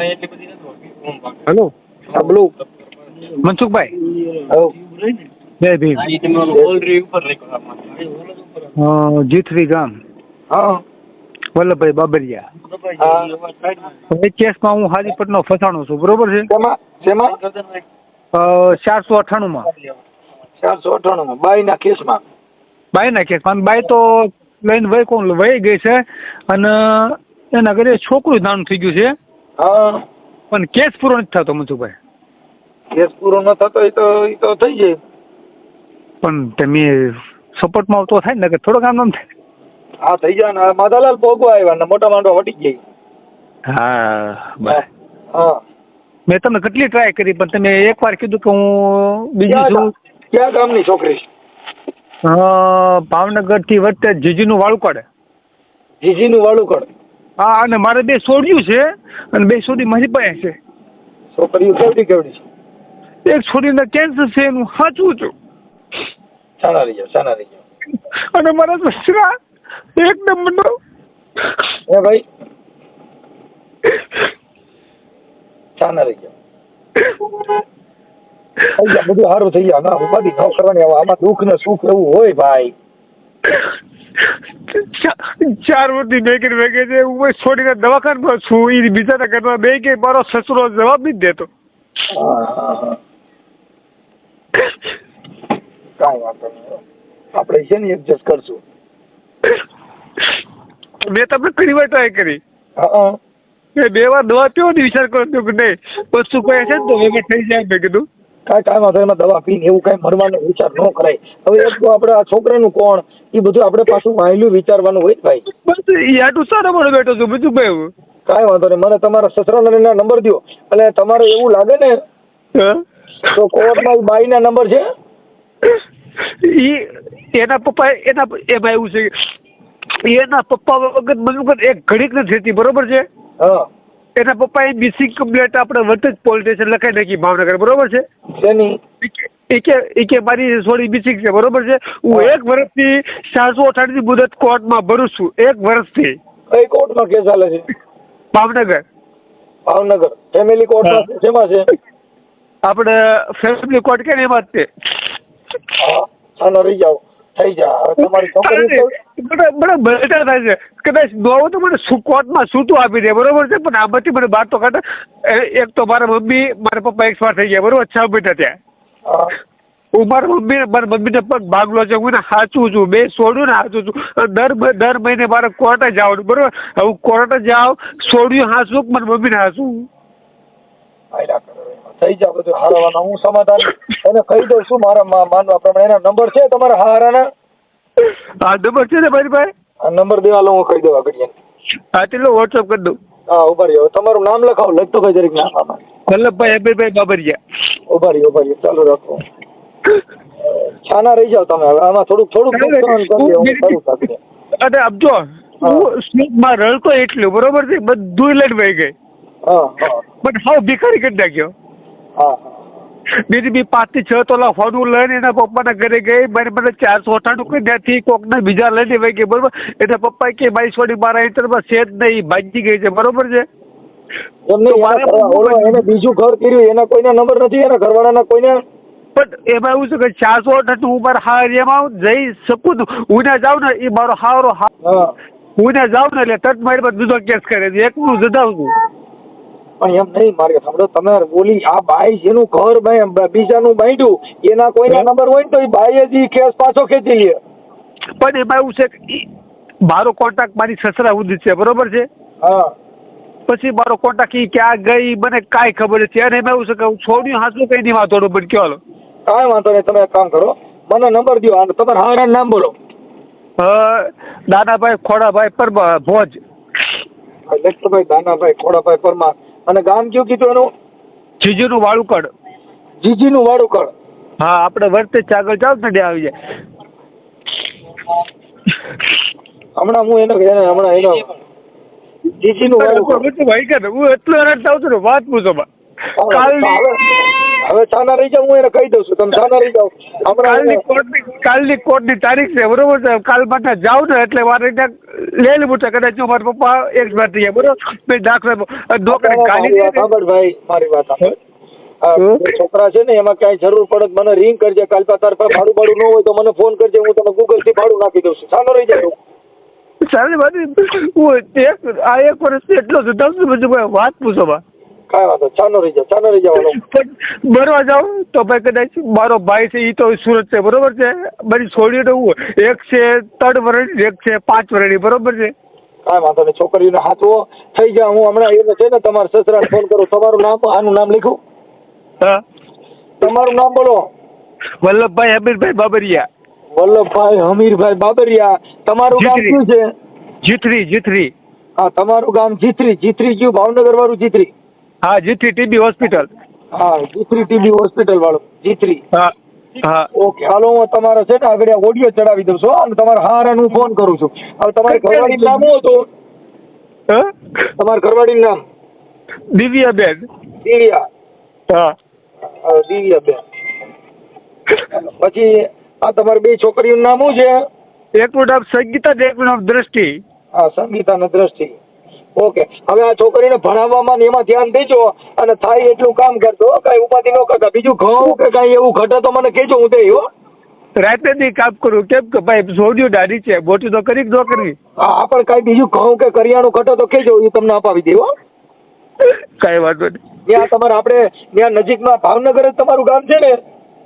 Hello સાંભળું મનસુખભાઈ? હવ જય ભીમ. જીથરી ગામ. હા. વલ્લભભાઈ બાબરિયા. હા. એ કેસમાં હું હાજીપટનો ફસાણો છું બરોબર છે? ચારસો અઠાણું માં ચારસો અઠ્ઠાણુંમાં. ચારસો અઠ્ઠાણું બાઈના કેસમાં. બાયના કેસમાં. બાઈ બાય તો લઈને વહી કોણ વહી ગઈ છે. અને એના ઘરે છોકરું નાનું થઈ ગયું છે. હા. પણ કેસ પૂરો નથી થતો મનસુખભાઈ કેસ પૂરો ન થતો એ તો એ તો થઈ જાય. પણ તમે સપોર્ટમાં તો થાય ને કે થોડોક આમ નામ થાય. હા થઈ જાય ને. માધાલાલ પોગવા આવ્યા ને મોટા માંડવા વટી ગઈ હા બસ. હા મેં તમને કેટલી ટ્રાય કરી પણ તમે એકવાર કીધું કે હું બીજી છું. ક્યાં ગામની છોકરી? ભાવનગરથી વચ્ચે જીજીનું વાળુકડ જીજીનું વાળુકડ હા અને મારે બે છોડ્યું છે અને બે છોડી મારી પાસે છે. છોકરીઓ કેવડી કેવડી છે? એક છોડીને કેન્સર છે એનું સાચું છું. શાના રહી જાઓ શાના રહી જાઓ. અને મારા સસરા એક નંબરનો. હે ભાઈ શાના રહી જાઓ. બધું સારું થઈ જાય ના ઉપાધિ ન કરવાની આમાં દુઃખ ને સુખ એવું હોય ભાઈ. ચાર વર્ષની બે વેગે છે હું છોડીને દવાખાનામાં છું એ બીજાના ઘરમાં બે કે મારો સસરો જવાબ નથી દેતો. કાંઈ વાંધો નહીં આપણે છે ને એડજસ્ટ કરશું. મેં તમને ઘણી વાર ટ્રાય કરી. હા બે વાર દવા પીવો ને વિચાર કરો કે નહીં વસ્તુ કોઈ છે ને તો વેગળ થઈ જાય. મેં કીધું કાંઈ કાંઈ વાંધો એમાં દવા પીને એવું કાંઈ મરવાનો વિચાર ન કરાય. હવે એક તો આપણે આ છોકરાનું કોણ? એ બધું આપણે પાછું વાયલું વિચારવાનું હોય ભાઈ. બસ એ આટલું સારા મને બેઠો છું બીજું ભાઈ કાંઈ વાંધો નહીં મને તમારા સસરાના નંબર દો એટલે તમારે એવું લાગે ને? તો કોર્ટમાં બાઈના નંબર છે? ઈ એના પપ્પા એના એમાં એવું છે એના પપ્પા વગર મને વગર એક ઘડીક નથી થતી બરોબર છે? હા. એના પપ્પા એ મિસિંગ કમ્પ્લેટ આપણે વચ્ચે જ પોલીસ સ્ટેશન લખાઈ નાખી ભાવનગર બરોબર છે? શેની? ઈ કે- કે મારી સોરી બીસી છે બરોબર છે? હું એક વર્ષથી સાતસો અઠાણું મુદત કોર્ટમાં ભરું છું એક વર્ષથી. કઈ કોર્ટમાં કેસ ચાલે છે? ભાવનગર. ભાવનગર. ફેમિલી કોર્ટ જેમાં શેમાં છે? આપણે ફેમિલી કોર્ટ કે એમાં જ તે હા રહી જાઓ. થઈ તમારી છોકરી બેટર થાય છે. કદાચ નો તો મને કોર્ટમાં સૂતું આપી દે બરોબર છે? પણ આમાંથી મને બહાર તો કાઢે એક તો મારા મમ્મી મારા પપ્પા એક્સપાયર થઈ ગયા બરોબર? છ મહિના ત્યાં હું. મારા મમ્મી મારા મમ્મીને પણ ભાગલો છે હું સાચું છું બે છોડ્યું ને સાચું છું. દર દર મહિને મારે કોર્ટે જવાનું બરોબર? હું કોર્ટે જાઉં છોડ્યું હાસું મારા મમ્મીને એમાં. થઈ જાવ બધું હારવાના. હું સમાધાન એને કહી દઉં છું. મારા મા- માનવા પ્રમાણે એના નંબર છે તમારા હારાના. હા નંબર છે ને ભાઈ પાસે આ નંબર દેવા લો હું કહી દઉં આગળ હા તેટલો વોટ્સઅપ કરી દઉં. હા ઊભા રહ્યો તમારું નામ લખાવો. લખતો કઈ જરીક નામ આમાં. વલ્લભભાઈ અભયભાઈ બાબરિયા. ઊભા રહ્યો ઊભા રહ્યો ચાલુ રાખો. છાના રહી જાઓ તમે હવે. આમાં થોડુંક થોડુંક અરે આપજો સ્લીપમાં રડતો એટલું બરોબર છે? બધું લઈને ભાઈ ગઈ પણ હાવ ભિખારી કરી નાખ્યો. હા. બીજી બી પાંચથી છ તોલા હોનું લઈને એના પપ્પાના ઘરે ગઈ મને મને ચારસો અઠાણું કોઈ ત્યાંથી કોકના બીજા લઈને વહી ગઈ બરોબર? એટલે પપ્પાએ કે મારી ની મારા હિતરમાં છે જ નહીં ભાગી ગઈ છે. બરોબર છે? મારે એના એને બીજું ઘર કર્યું એના કોઈના નંબર નથી એના ઘરવાળાના કોઈના? પણ એમાં એવું છે કે ચારસો અઠાણું હું મારા હારિયામાં જઈ શકું હું ને જાઉં ને એ મારો હારો હા ને જાઉં ને એટલે તટ મારી પર બીજો કેસ કરે છે. એકનું જદાવું છું પણ એમ નહીં મારે સાંભળો તમે બોલી આ ભાઈ જેનું ઘર બાઈ- બીજાનું બાંધ્યું એના કોઈના નંબર હોય ને તો એ ભાઈએ જ કેસ પાછો ખેંચી લે. પણ એમાં એવું છે કે મારો કોન્ટેક્ટ મારી સસરા સુધી છે બરોબર છે? હા. પછી મારો કોન્ટેક્ટ ઈ ક્યાં ગઈ મને કાંઈ ખબર નથી. અને એમાં એવું છે કે હું છોડ્યું હાસું કઈ નહીં વાંધો પણ કયો હાલો કાંઈ વાંધો નહીં તમે કામ કરો. મને નંબર દો અને તમારે હારાનું નામ બોલો. દાદાભાઈ ખોડાભાઈ પરમા ભોજ. ભાઈ દાનાભાઈ ખોડાભાઈ પરમાર અને ગામ કયું કીધું એનું? જીજુનું વાળુકડ. જીજીનું વાળુકડ. હા આપણે વર્તે ચાગળ આગળ જાવ ત્યાં આવી જાય. હમણાં હું એનો એને હમણાં એનો જીજીનું વાળુકડ. વચ્ચે ભાઈ કે હું એટલો હેરાન થાઉં ને વાત પૂછો કાલ કાલની હવે છાના રહી જાવ હું એને કહી દઉં છું તમે છાના રહી જાવ કાલની કોર્ટની કાલની કોર્ટની તારીખ છે બરોબર છે? કાલ માટે જાઉં ને એટલે મારે લઈ લેવું છે કદાચ જો મારા પપ્પા એક્સપાયર થઈ ગયા બરોબર? મેં દાખલો નોકરી કાલી સાંભળ ભાઈ મારી વાત છોકરા છે ને એમાં ક્યાંય જરૂર પડે મને રિંગ કરજે કાલ પા તાર પાસે ભાડું ભાડું ન હોય તો મને ફોન કરજે હું તને ગૂગલથી ભાડું નાખી દઉં છું. છાનો રહી જાય સારી વાત હું એક આ એક વર્ષથી એટલો જ દસ બધું ભાઈ વાત પૂછો બા? કાંઈ વાંધો. છાનો રહી જાવ છાનો રહી જવાનું બરવા ભરવા તો ભાઈ કદાચ મારો ભાઈ છે એ તો સુરત છે બરોબર છે? બધી છોડીઓ તો એક છે ત્રણ વર્ષ એક છે પાંચ વર્ષની બરોબર છે? કાંઈ વાંધો નહીં છોકરીઓને હાથવો. થઈ જાય હું હમણાં એને છે ને તમારા સસરાને ફોન કરું. તમારું નામ આનું નામ લીખું? હા? તમારું નામ બોલો. વલ્લભભાઈ હમીરભાઈ બાબરિયા. વલ્લભભાઈ હમીરભાઈ બાબરિયા. તમારું ગામ. શું છે? જીથરી જીથરી. હા તમારું ગામ જીથરી જીથરી ગયું ભાવનગર વાળું જીથરી. હા જીથરી ટીબી હોસ્પિટલ. હા જીથરી ટીબી હોસ્પિટલ વાળું. જીથરી હા હા. ઓકે હાલો હું તમારો છે ને આગળ ઓડિયો ચડાવી દઉં છું અને તમારા હારા હું ફોન કરું છું. હવે તમારી ઘરવાળીનું નામ શું હતું? તમારે તમારા ઘરવાળીનું નામ? દિવ્યાબેન. દિવ્યા. હા. હા, દિવ્યાબેન. પછી આ તમારી બે છોકરીઓનું નામ શું છે? એકનું નામ સંગીતા એકનું નામ દ્રષ્ટિ. હા સંગીતા દ્રષ્ટિ. ઓકે. હવે આ છોકરીને ભણાવવામાં ને એમાં ધ્યાન દેજો અને થાય એટલું કામ કરજો કઈ ઉપાધિ ન કરતા. બીજું ઘઉં કે કઈ એવું ઘટે તો મને કહેજો હું દઈ હો. રાતે દી કામ કરું. કેમ કે ભાઈ સોડિયું દાઢી છે. બોટી તો કરી દો ન કરવી હા પણ કઈ બીજું ઘઉં કે કરિયાણું ઘટે તો કહેજો એ તમને અપાવી દે હો. કઈ વાંધો નહીં. ત્યાં તમારે આપણે ત્યાં નજીકમાં ભાવનગર જ તમારું ગામ છે ને?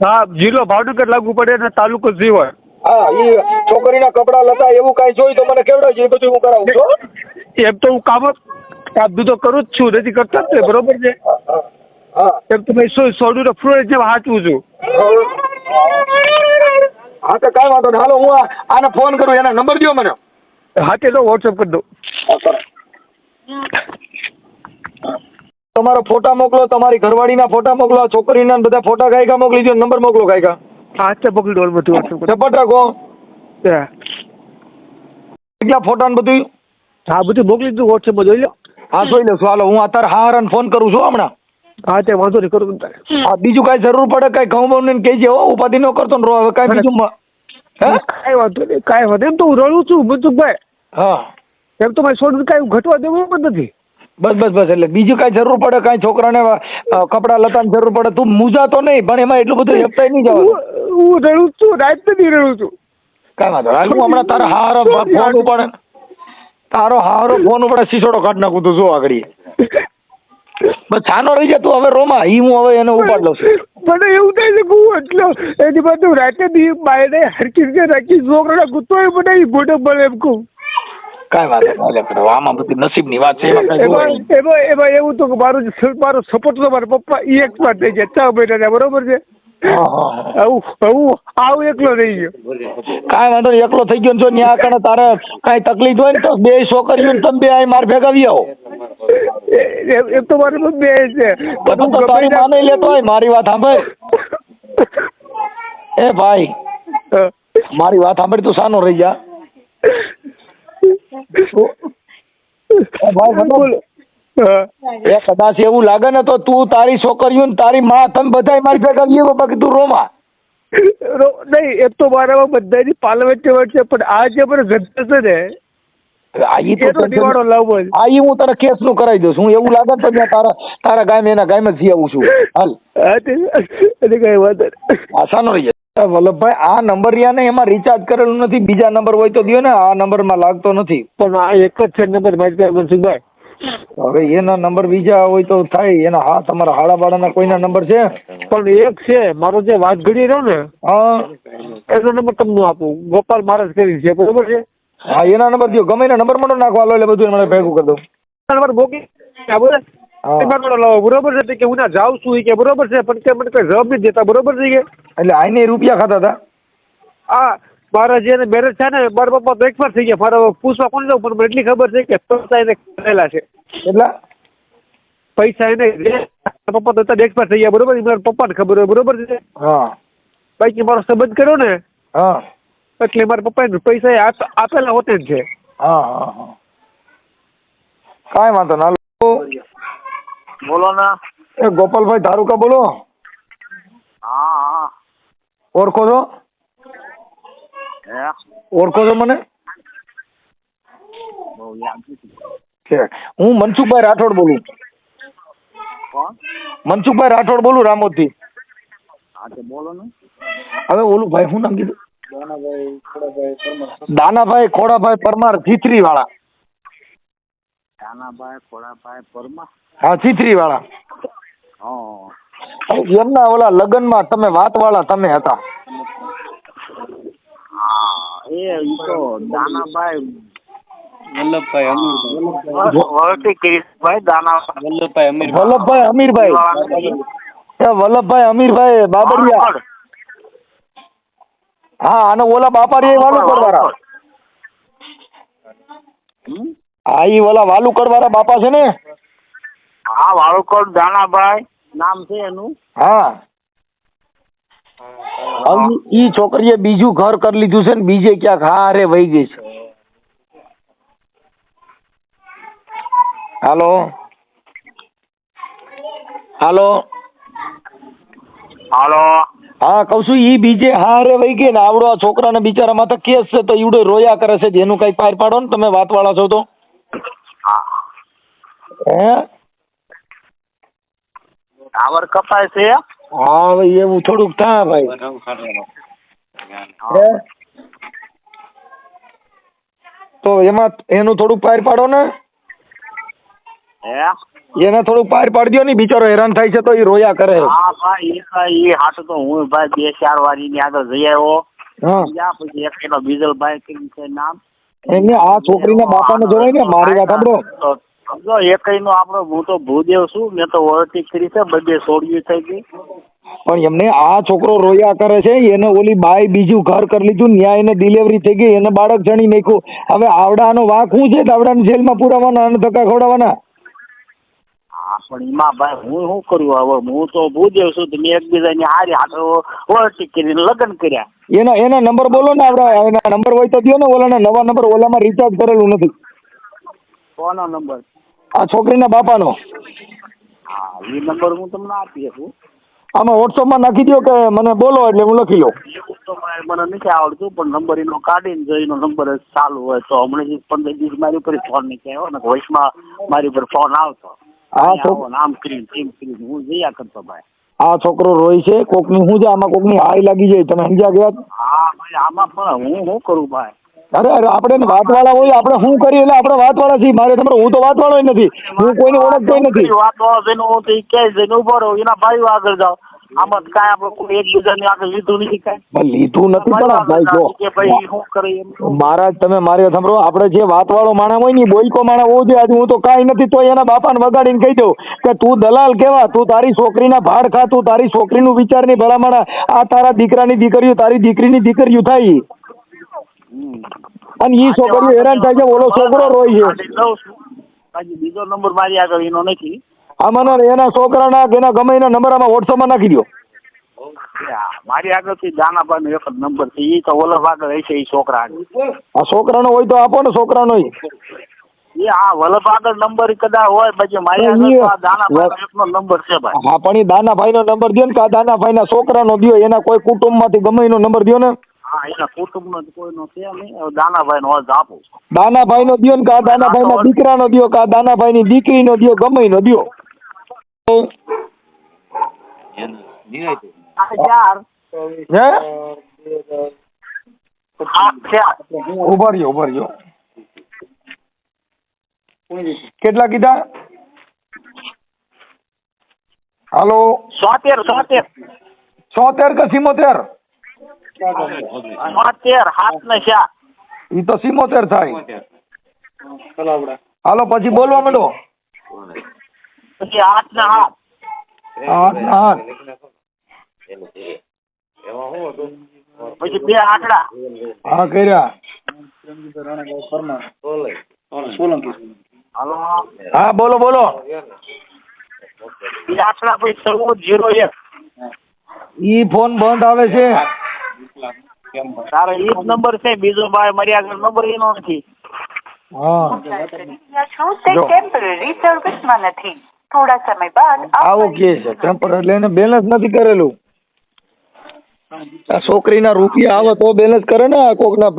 હા જિલ્લો ભાવનગર લાગુ પડે અને તાલુકો જીવણ હા એ છોકરીના કપડાં લતા એવું કાંઈ જોઈ તો મને કેવડાવજો એ બધું હું કરાવું છું એમ તો હું કામ કામ તો કરું જ છું નથી કરતા જ ને બરોબર છે? હા, એમ તો મેં શું સોડું ફ્લોર જેમ હાચવું છું. હા તો કાંઈ વાંધો નહીં. હાલો હું આને ફોન કરું એના નંબર દો મને. હા તે તો વોટ્સઅપ કરી દઉં. તમારો ફોટા મોકલો તમારી ઘરવાળીના ફોટા મોકલો છોકરીના બધા ફોટા ગાયકા મોકલી દો નંબર મોકલો કાંઈકા હાથે પકડી દો બધું રાખો. કેટલા ફોટા ને બધું? હા બધું મોકલી દીધું વોટ્સઅપમાં જોઈ લો. હા જોઈ છું હાલો હું અત્યારે હારાને ફોન કરું છું હમણાં. હા તે વાંધો નહીં કરું હા બીજું કાંઈ જરૂર પડે કાંઈ ઘઉં બહુ ને કહેજે હો ઉપાધિ ન કરતો ને રો હવે કાંઈ બીજું કાંઈ વાંધો નહીં કાંઈ વાંધો એમ તો હું રડું છું મનસુખભાઈ હા. એમ તો મારે સોડું કાંઈ ઘટવા દેવું પણ નથી. બસ બસ બસ એટલે બીજું કાંઈ જરૂર પડે કાંઈ છોકરાને કપડા લતાની જરૂર પડે તું મૂંઝાતો નહીં પણ એમાં એટલું બધું હેપતાય નહીં જવાનું. હું રડું છું રાત નથી રડું છું. કાંઈ વાંધો હાલ હું હમણાં તારા હારો ફોન ઉપર તારો હારો ફોન ઉપર શીશોડો કાઢ નાખું તું જો આગળ. બસ છાનો રહી જા તું હવે રોમા. ઈ હું હવે એને ઉપાડ લઉં છું. મને એવું થાય છે કે હું એટલો એની બાજુ રાતે દી બાયને હરકી રીતે રાખી છોકરાના ગુત્તોય મને ઈ ગોડો મળે એમ કહું. કાંઈ વાંધો નહીં હાલે આમાં બધી નસીબની વાત છે એમાં એવું તો મારો સ- સપોર્ટ તો મારા પપ્પા ઈ એક્સપાયર થઈ ગયા છ મહિનાના બરોબર છે. આવું આવું આવું એકલો રહી ગયો. કાંઈ વાંધો નહીં એકલો થઈ ગયો જો ન્યા કણે તારે કાંઈ તકલીફ હોય ને તો બે છોકરીઓ ને તમે બે અહીં માર ભેગા આવી આવો. એ- એ- તો મારે બે છે. બધું તો તારી માને લેતો હોય મારી વાત સાંભળ. એ ભાઈ મારી વાત સાંભળી તું સાનો રહી જા. ભાઈ, બોલો. એ કદાચ એવું લાગે ને તો તું તારી છોકરીઓ ને તારી માં તમે બધા મારી ભેગા આવી બાકી તું રોમા નહીં એમ તો મારામાં બધાની પાલવટ છે પણ આ જે મને ગંધ છે ને આઈ હું તને કેસનું કરાવી દઉં છું. હું એવું લાગે ને તો તારા તારા ગામ એના ગામ જઈ આવું છું. હાલ. કઈ વાત. આસાનો રહી વલ્લભભાઈ આ નંબર રહ્યા ને એમાં રિચાર્જ કરેલું નથી બીજા નંબર હોય તો દ્યો ને આ નંબરમાં લાગતો નથી. પણ આ એક જ છે નંબર મારી મનસુખભાઈ. હવે એના નંબર બીજા હોય તો થાય. એના હા તમારા હાડા બાળાના કોઈના નંબર છે? પણ એક છે મારો જે વાત ઘડી રહ્યો ને હા. એનો નંબર તમને આપું. ગોપાલ મહારાજ કરી છે બરોબર છે? હા એના નંબર દો ગમે એના નંબર મને નાખવા એટલે બધું મને ભેગું કરી દઉં. નંબર મોકલી બરોબર? છે? કે હું ના જાઉં છું કે બરોબર છે પણ કે મને કઈ જવાબ નથી દેતા બરોબર છે કે? એટલે આઈને રૂપિયા ખાતા હતા? હા મારા જે મેરેજ છે ને મારા પપ્પા તો એકવાર થઈ ગયા. મારા પૂછવા કોણ જાઉં પણ એટલી ખબર છે કે કરેલા છે. એટલા પૈસા એને પપ્પા તો અત્યારે એક્સપાયર થઈ ગયા બરોબર? ઈ મારા પપ્પાને ખબર હોય બરોબર છે? હા. બાકી મારો સંબંધ કર્યો ને હા. એટલે મારા પપ્પાએ પૈસા એ આપેલા હોતે જ છે. હા હા હા. કાંઈ વાંધો ના બોલો ના. એ ગોપાલભાઈ ધારુકા બોલો. ઓળખો છો? હે? ઓળખો છો મને? બહુ યાદ નથી. છે. હું મનસુખભાઈ રાઠોડ બોલું. મનસુખભાઈ રાઠોડ બોલું રામોદથી. હા તે બોલો ને. હવે ઓલું ભાઈ શું નામ કીધું? દાનાભાઈ ખોડાભાઈ પરમાર. ચીથરી વાળા દાનાભાઈ ખોડાભાઈ પરમાર? હા ચીથરી વાળા એમના ઓલા લગ્નમાં તમે વાત વાળા તમે હતા. હા એ તો દાનાભાઈ વલ્લભભાઈ અમીરભાઈ. વલ્લભભાઈ. અમીરભાઈ વલ્લભભાઈ અમીરભાઈ. એ બાબરિયા. હા અને ઓલા બાપારી વાલુકડ વાળા હા ઈ ઓલા વાલુકડ વાળા બાપા છે ને? હા વાળુકોટ દાનાભાઈ નામ છે એનું. હા. ઈ છોકરીએ બીજું ઘર કરી લીધું છે ને બીજે ક્યાંક હારે વહી ગઈ છે. હાલો. હાલો. હાલો. હા કઉ છું ઈ બીજે હારે વહી ગઈ ને આવડો આ છોકરાને બિચારા માથે કેસ છે તો ઈવડે રોયા કરે છે એનું કઈ પાર પાડો ને તમે વાતવાળા છો તો. હે. ટાવર કપાય છે હા ભાઈ એવું થોડુંક થાય ભાઈ. હે? તો એમાં એનું થોડુંક પાર પાડો ને. એને થોડું પાર પાડજો ને બિચારો હેરાન થાય છે તો એ રોયા કરે. હા ભાઈ એ હાથ તો હું ભાઈ બે ચાર વાર એની આગળ જઈ આવ્યો. હા. પછી એક એનો બીજલભાઈ કેમ છે નામ. એને આ છોકરીના બાપાને જોવાય ને મારી વાત સાંભળો. સમજો એકઈનો આપણો હું તો ભૂદેવ છું મેં તો ઓળખી કરી છે બધે છોડ્યું થઈ ગઈ. પણ એમને આ છોકરો રોયા કરે છે એને ઓલી બાઈ બીજું ઘર કરી લીધું ન્યાય એને ડિલિવરી થઈ ગઈ એને બાળક જણી નાખ્યું. હવે આવડાનો વાંક શું છે? આવડાને જેલમાં પુરાવાના અને ધક્કા ખવડાવવાના. પણ એમાં ભાઈ હું શું કર્યું હવે? હું તો ભૂદેવ છું મેં એકબીજાની હારી હાથો ઓળખી કરીને લગ્ન કર્યા. એનો એનો નંબર બોલો ને આપણે એના નંબર હોય તો દો ને ઓલાના નવા નંબર ઓલામાં રિચાર્જ કરેલું નથી. કોનો નંબર? આ છોકરીના બાપાનો. હા એ નંબર હું તમને આપી શકું. આમાં વોટ્સઅપમાં નાખી દો કે મને બોલો એટલે હું લખી લઉં. મને નથી આવડતું પણ નંબર એનો કાઢીને જો એનો નંબર ચાલુ હોય તો હમણાં પંદર દિવસ મારી ઉપર ફોન આવ્યો ને વોઇસમાં મારી ઉપર ફોન આવતો. હા, અહીંયા તો- આવો ને આમ કરીને તેમ કરીને હું જયા કરતો ભાઈ. આ છોકરો રોય છે કોકની હું છે આમાં કોકની હાય લાગી જાય તમે સમજ્યા ગયા હા ભાઈ આમાં પણ હું શું કરું ભાઈ? અરે અરે આપણે વાતવાળા હોય આપણે શું કરીએ? એટલે આપણે વાતવાળા છીએ મારે તમારે હું તો વાતવાળો નથી. હું કોઈને ઓળખતો નથી. વાત વાળો જઈને હું તો ક્યાંય જઈને ઊભો રહું એના ભાઈઓ આગળ જાવ આમાં કાંઈ આપણે કોઈ એકબીજાની આગળ લીધું નથી કાંઈ. લીધું નથી પણ ભાઈ જો કે ભાઈ શું કરે એમ મહારાજ તમે મારે સાંભળો આપણે જે વાતવાળો માણસ હોય ને ઈ માણસ હોવો જોઈએ. આજે હું તો કાંઈ નથી તો એના બાપાને વગાડીને કહી દઉં કે તું દલાલ કેવા? તું તારી છોકરીના ભાડ ખા તું તારી છોકરીનું વિચાર નહીં ભલામણ આ તારા દીકરાની દીકરીઓ તારી દીકરીની દીકરીઓ થાય. અને ઈ છોકરીઓ હેરાન થાય છે ઓલો છોકરો રોય છે. બીજો નંબર મારી આગળ એનો નથી. આમાં એના છોકરાના કે એના ગમે એના નંબર આમાં વોટ્સઅપમાં નાખી દો. મારી આગળથી દાનાભાઈનો એક જ નંબર છે. એ તો ઓલર આગળ હશે એ છોકરા આ છોકરાનો હોય તો આપો ને છોકરાનો એ આગળ નંબર કદાચ હોય પછી મારી આગળ તો આ નંબર છે ભાઈ. હા પણ એ દાનાભાઈનો નંબર દયો ને કે આ દાનાભાઈના છોકરાનો દયો એના કોઈ કુટુંબમાંથી ગમે એનો નંબર દો ને. હા એના કુટુંબ તો કોઈનો છે નહીં હવે દાનાભાઈનો અર્થ આપું. દાનાભાઈનો દો ને કે આ દાનાભાઈના દીકરાનો દો કે આ દાનાભાઈની દીકરીનો દો ગમે એનો દો આ ચાર હે આઠ ચાર ઊભા રહ્યો ઊભા રહ્યો. કેટલા કીધા? હાલો. સોતેર સોતેર. સોતેર કે સિમોતેર? સોતેર હાથ ને ચાર ઈ તો સિમોતેર થાય. હાલો પછી બોલવા માંડો. પછી ને હાથ. ને પછી બે આંકડા. હા કર્યા. હા બોલો બોલો. આંકડા પછી ચૌદ જીરો એક. ઈ ફોન બંધ આવે છે. તારો ઈ નંબર છે બીજો ભાઈ મારી આગળ નંબર એનો નથી. હા. ટેમ્પરરી સર્વિસમાં નથી થોડા સમય બાદ આવું કે છે. ટેમ્પર એટલે એને બેલેન્સ નથી કરેલું. આ છોકરીના રૂપિયા આવે તો બેલેન્સ કરે ને આ કોકના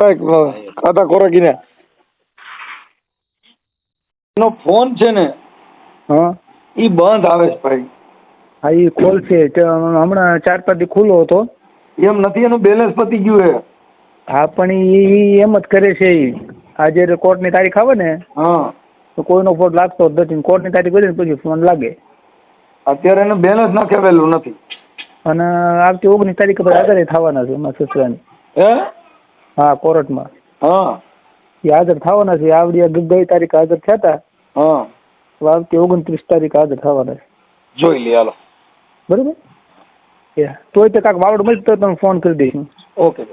ખાતા ખોરાકીને. એનો ફોન છે ને હા. ઈ બંધ આવે છે ભાઈ. હા એ ખોલ છે. હમણાં ચાર પાંચ દી ખુલ્લો હતો. એમ નથી એનું બેલેન્સ પતી ગયું હે. હા પણ એ એમ જ કરે છે. ઈ આજે કોર્ટની તારીખ આવે ને હા. તો કોઈનો ફોન લાગતો જ નથી કોર્ટની તારીખ ને પછી ફોન લાગે. અત્યારે એનું બેલેન્સ નાખેલું નથી. અને આવતી ઓગણીસ તારીખે પછી હાજર થવાના છે એમાં સસરાની. હે? હા કોર્ટમાં. હા. એ હાજર થવાના છે. આવડી ગઈ તારીખે હાજર થયા હતા હા. આવતી ઓગણત્રીસ તારીખે હાજર થવાના છે. જોઈ લે હાલો. બરોબર? તોય તો કાંક વાવડ મળી તો તમે ફોન કરી દઈશું ઓકે.